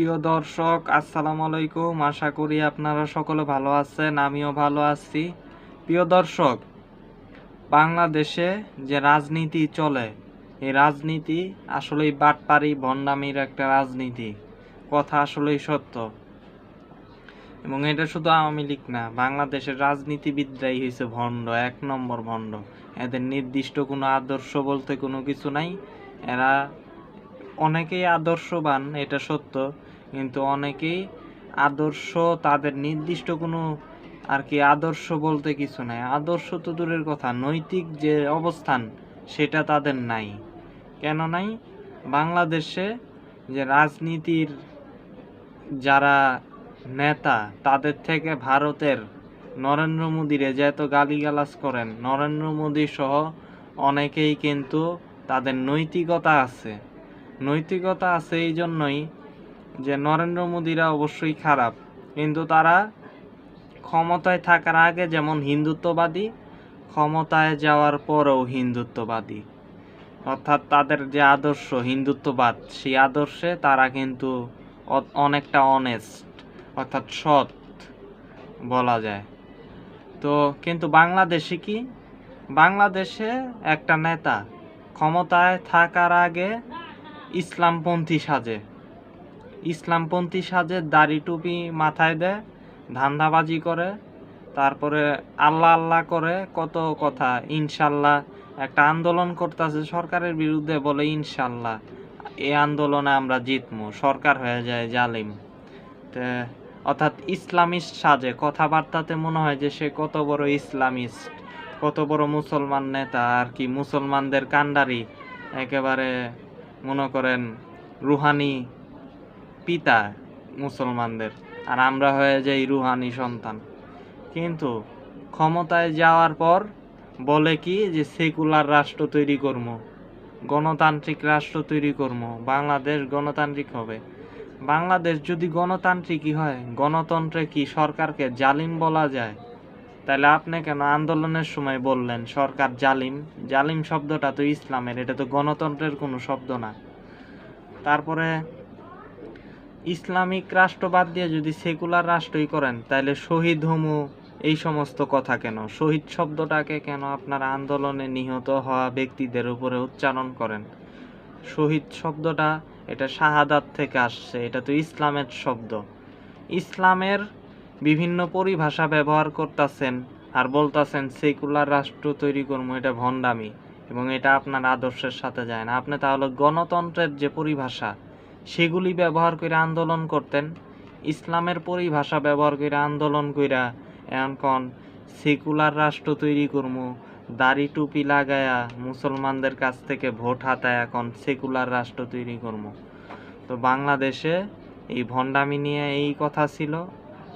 প্রিয় দর্শক, আসসালামু আলাইকুম। আশা করি আপনারা সকলে ভালো আছেন, আমিও ভালো আছি। প্রিয় দর্শক, বাংলাদেশে যে রাজনীতি চলে, এই রাজনীতি আসলেই বাটপারি ভণ্ডামির একটা রাজনীতি। কথা আসলেই সত্য। এবং এটা শুধু আওয়ামী লীগ না, বাংলাদেশের রাজনীতিবিদরাই হয়েছে ভণ্ড, এক নম্বর ভণ্ড। এদের নির্দিষ্ট কোনো আদর্শ বলতে কোনো কিছু নাই। এরা অনেকেই আদর্শবান, এটা সত্য, কিন্তু অনেকেই আদর্শ, তাদের নির্দিষ্ট কোনো আর কি আদর্শ বলতে কিছু নাই। আদর্শ তো দূরের কথা, নৈতিক যে অবস্থান, সেটা তাদের নাই। কেন নাই? বাংলাদেশে যে রাজনীতির যারা নেতা, তাদের থেকে ভারতের নরেন্দ্র মোদীরে এত গালিগালাজ করেন, নরেন্দ্র মোদী সহ অনেকেই কিন্তু তাদের নৈতিকতা আছে। নৈতিকতা আছে এই জন্যই যে নরেন্দ্র মোদীরা অবশ্যই খারাপ। কিন্তু তারা ক্ষমতায় থাকার আগে যেমন হিন্দুত্ববাদী, ক্ষমতায় যাওয়ার পরেও হিন্দুত্ববাদী। অর্থাৎ তাদের যে আদর্শ হিন্দুত্ববাদ, সেই আদর্শে তারা কিন্তু অনেকটা অনেস্ট অর্থাৎ সৎ বলা যায়। তো কিন্তু বাংলাদেশে কি? বাংলাদেশে একটা নেতা ক্ষমতায় থাকার আগে ইসলামপন্থী সাজে। ইসলামপন্থী সাজে দাড়ি টুপি মাথায় দেয়, ধান্দাবাজি করে, তারপরে আল্লাহ আল্লাহ করে, কত কথা, ইনশাল্লাহ একটা আন্দোলন করতেছে সরকারের বিরুদ্ধে বলে ইনশাল্লাহ এই আন্দোলনে আমরা জিতমু, সরকার হয়ে যায় জালিম। তে, অর্থাৎ ইসলামিস্ট সাজে, কথাবার্তাতে মনে হয় যে সে কত বড় ইসলামিস্ট, কত বড় মুসলমান নেতা, আর কি মুসলমানদের কান্ডারি একেবারে মনে করেন, রুহানি পিতা মুসলমানদের, আর আমরা হয়ে যাই রুহানি সন্তান। কিন্তু ক্ষমতায় যাওয়ার পর বলে কি যে, সেকুলার রাষ্ট্র তৈরি করব, গণতান্ত্রিক রাষ্ট্র তৈরি করব, বাংলাদেশ গণতান্ত্রিক হবে। বাংলাদেশ যদি গণতান্ত্রিকই হয়, গণতন্ত্রে কি সরকারকে জালিম বলা যায়? তাহলে আপনি কেন আন্দোলনের সময় বললেন, সরকার জালিম? জালিম শব্দটা তো ইসলামের, এটা তো গণতন্ত্রের কোনো শব্দ না। তারপরে, ইসলামিক রাষ্ট্রবাদ দিয়ে যদি সেকুলার রাষ্ট্রই করেন, তাহলে শহীদ হমু এই সমস্ত কথা কেন? শহীদ শব্দটাকে কেন আপনারা আন্দোলনে নিহত হওয়া ব্যক্তিদের উপরে উচ্চারণ করেন? শহীদ শব্দটা, এটা শাহাদাত থেকে আসছে, এটা তো ইসলামের শব্দ। ইসলামের বিভিন্ন পরিভাষা ব্যবহার করতেছেন আর বলতাছেন, সেকুলার রাষ্ট্র তৈরি করব এটা ভণ্ডামি এবং এটা আপনার আদর্শের সাথে যায় না। আপনি তাহলে গণতন্ত্রের যে পরিভাষা, সেগুলি ব্যবহার করে আন্দোলন করতেন? ইসলামের পরিভাষা ব্যবহার করে আন্দোলন কইরা এখন সেকুলার রাষ্ট্র তৈরি করব দাড়ি টুপি লাগায়া মুসলমানদের কাছ থেকে ভোট হাতায় এখন সেকুলার রাষ্ট্র তৈরি করব তো বাংলাদেশে এই ভণ্ডামি নিয়ে এই কথা ছিল।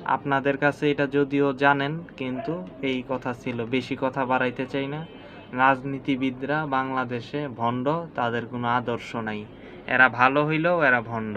আপনাদের কাছে এটা যদিও জানেন, কিন্তু এই কথা ছিল। বেশি কথা বাড়াইতে চাই না। রাজনীতিবিদরা বাংলাদেশে ভণ্ড, তাদের কোনো আদর্শ নাই। এরা ভালো হইলেও এরা ভণ্ড।